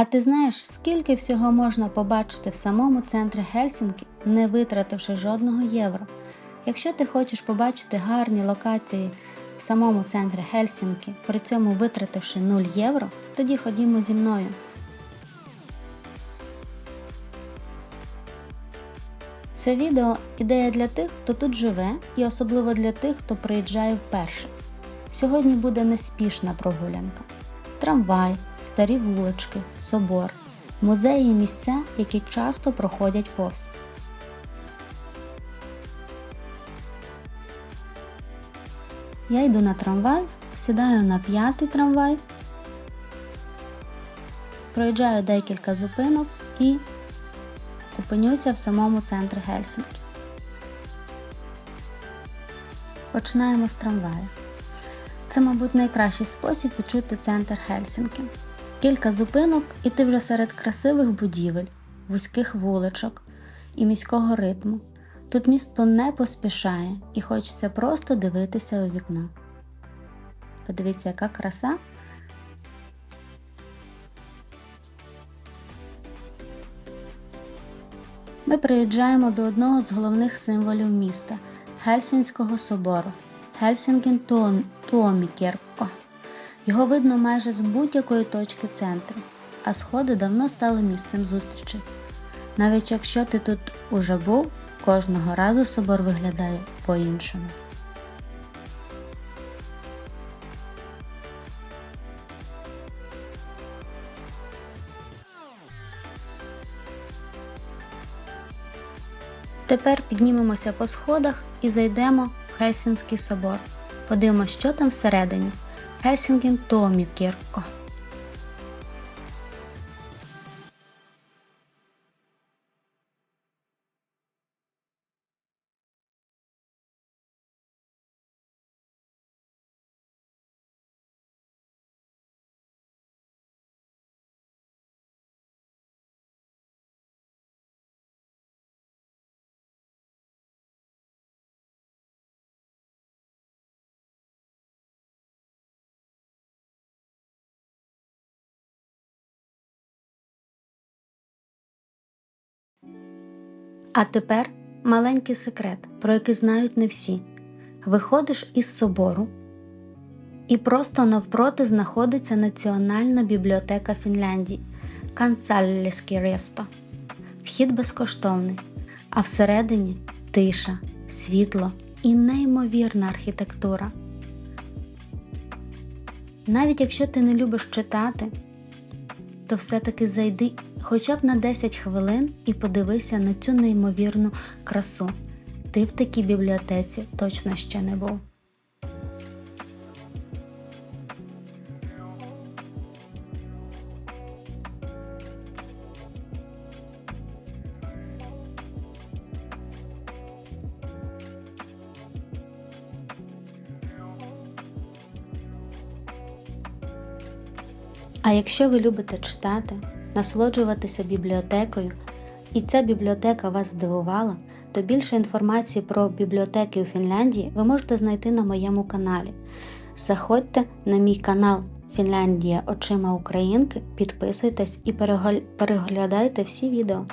А ти знаєш, скільки всього можна побачити в самому центрі Гельсінкі, не витративши жодного євро? Якщо ти хочеш побачити гарні локації в самому центрі Гельсінкі, при цьому витративши 0 євро, тоді ходімо зі мною. Це відео ідея для тих, хто тут живе, і особливо для тих, хто приїжджає вперше. Сьогодні буде неспішна прогулянка. Трамвай, старі вулички, собор, музеї і місця, які часто проходять повз. Я йду на трамвай, сідаю на п'ятий трамвай, проїжджаю декілька зупинок і опинюся в самому центрі Гельсінкі. Починаємо з трамваю. Це, мабуть, найкращий спосіб відчути центр Гельсінкі. Кілька зупинок, і ти вже серед красивих будівель, вузьких вуличок і міського ритму. Тут місто не поспішає і хочеться просто дивитися у вікно. Подивіться, яка краса. Ми приїжджаємо до одного з головних символів міста Гельсінського собору Гельсінген Туомікерко. Його видно майже з будь-якої точки центру, а сходи давно стали місцем зустрічі. Навіть якщо ти тут уже був, кожного разу собор виглядає по-іншому. Тепер піднімемося по сходах і зайдемо в Хельсінський собор. Подивимося, що там всередині. Хельсінген Томікірко. А тепер маленький секрет, про який знають не всі. Виходиш із собору, і просто навпроти знаходиться Національна бібліотека Фінляндії Канцалліскірєсто. Вхід безкоштовний, а всередині тиша, світло і неймовірна архітектура. Навіть якщо ти не любиш читати, то все-таки зайди хоча б на 10 хвилин і подивися на цю неймовірну красу. Ти в такій бібліотеці точно ще не був. А якщо ви любите читати, насолоджуватися бібліотекою, і ця бібліотека вас здивувала, то більше інформації про бібліотеки у Фінляндії ви можете знайти на моєму каналі. Заходьте на мій канал Фінляндія очима Українки, підписуйтесь і переглядайте всі відео.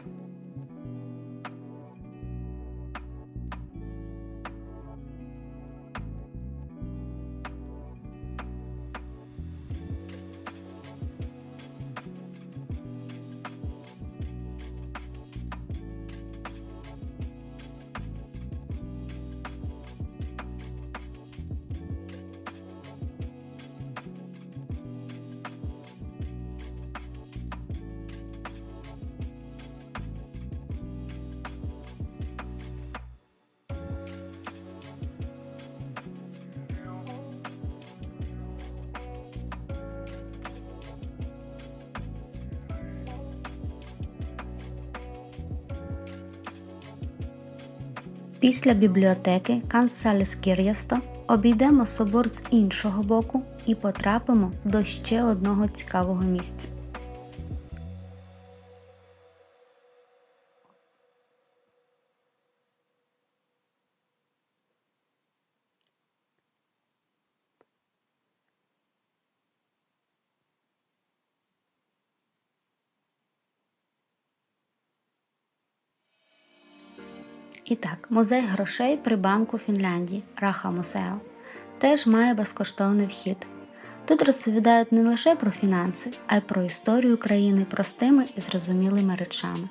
Після бібліотеки Канцаліскір'ясто обійдемо собор з іншого боку і потрапимо до ще одного цікавого місця. І так, музей грошей при Банку Фінляндії Раха Мусео теж має безкоштовний вхід. Тут розповідають не лише про фінанси, а й про історію країни простими і зрозумілими речами.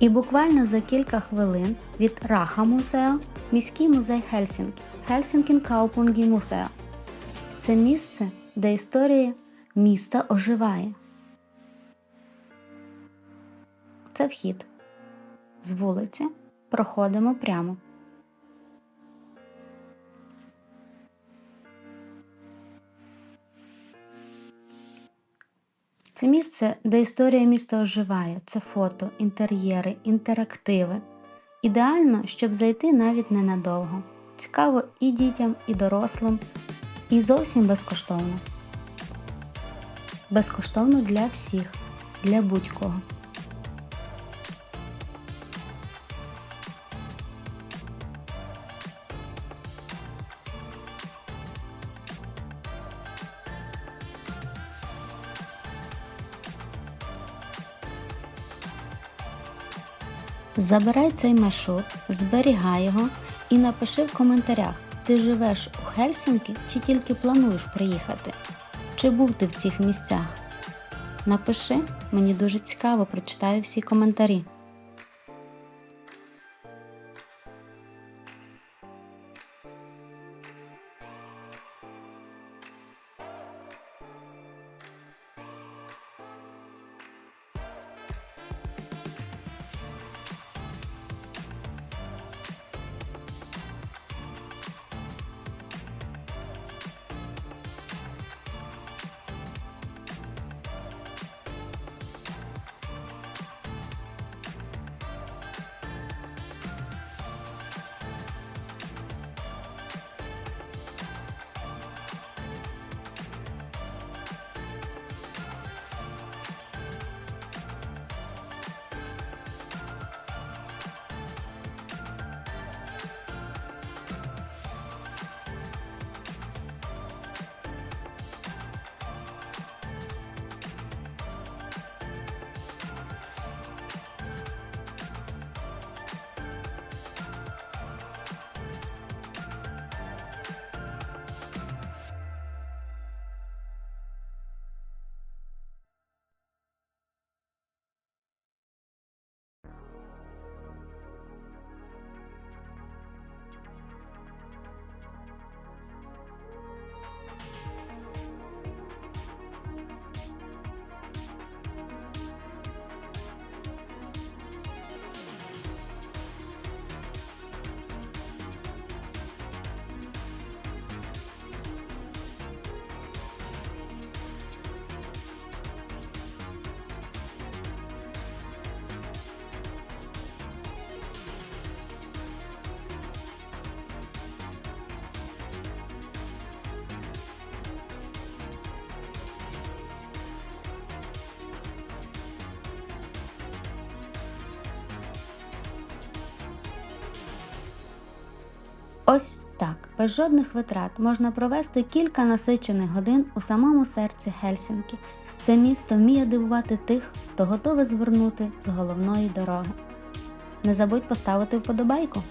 І буквально за кілька хвилин від Раха музею міський музей Хельсінкі Хельсінкін Каупунгі Мусео. Це місце, де історія міста оживає. Це вхід. З вулиці проходимо прямо. Це місце, де історія міста оживає. Це фото, інтер'єри, інтерактиви. Ідеально, щоб зайти навіть ненадовго. Цікаво і дітям, і дорослим, і зовсім безкоштовно. Безкоштовно для всіх, для будь-кого. Забирай цей маршрут, зберігай його і напиши в коментарях, ти живеш у Хельсінкі чи тільки плануєш приїхати. Чи був ти в цих місцях? Напиши, мені дуже цікаво, прочитаю всі коментарі. Ось так, без жодних витрат можна провести кілька насичених годин у самому серці Гельсінкі. Це місто вміє дивувати тих, хто готовий звернути з головної дороги. Не забудь поставити вподобайку.